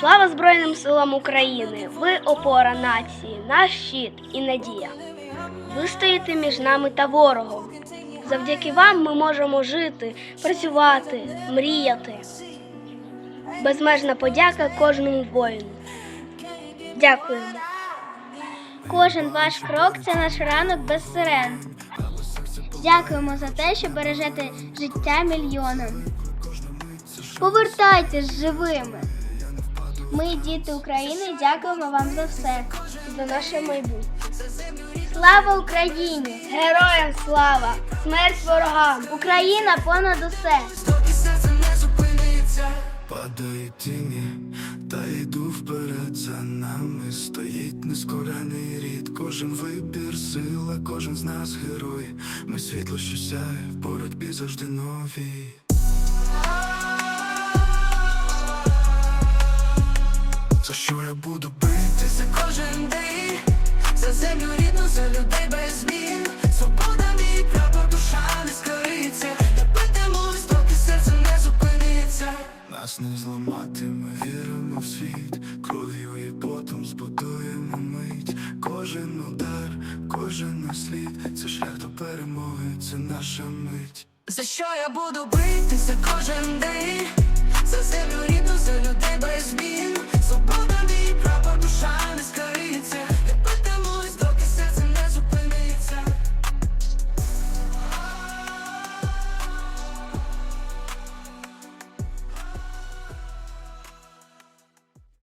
Слава Збройним силам України! Ви опора нації, наш щит і надія. Ви стоїте між нами та ворогом. Завдяки вам ми можемо жити, працювати, мріяти. Безмежна подяка кожному воїну. Дякуємо. Кожен ваш крок це наш ранок без сирен. Дякуємо за те, що бережете життя мільйонам. Повертайтесь живими. Ми, діти України, дякуємо вам за все. За наше майбутнє. Слава Україні! Героям слава! Смерть ворогам! Україна понад усе! Падає тіні, та йду вперед за нами. Стоїть нескорений рід, кожен вибір, сила, кожен з нас герой. Ми світло, що сяє, в боротьбі завжди нові. За що я буду бити за кожен день, за землю рідну, за людей без змін. Свобода мій прапор, душа не скориться. Я битимусь, доки серце не зупиниться. Нас не зламати, ми віримо в світ. Кров'ю і потом збудуємо мить. Кожен удар, кожен наш слід. Це шлях до перемоги, це наша мить. За що я буду бити за кожен день? За землю рідну, за людей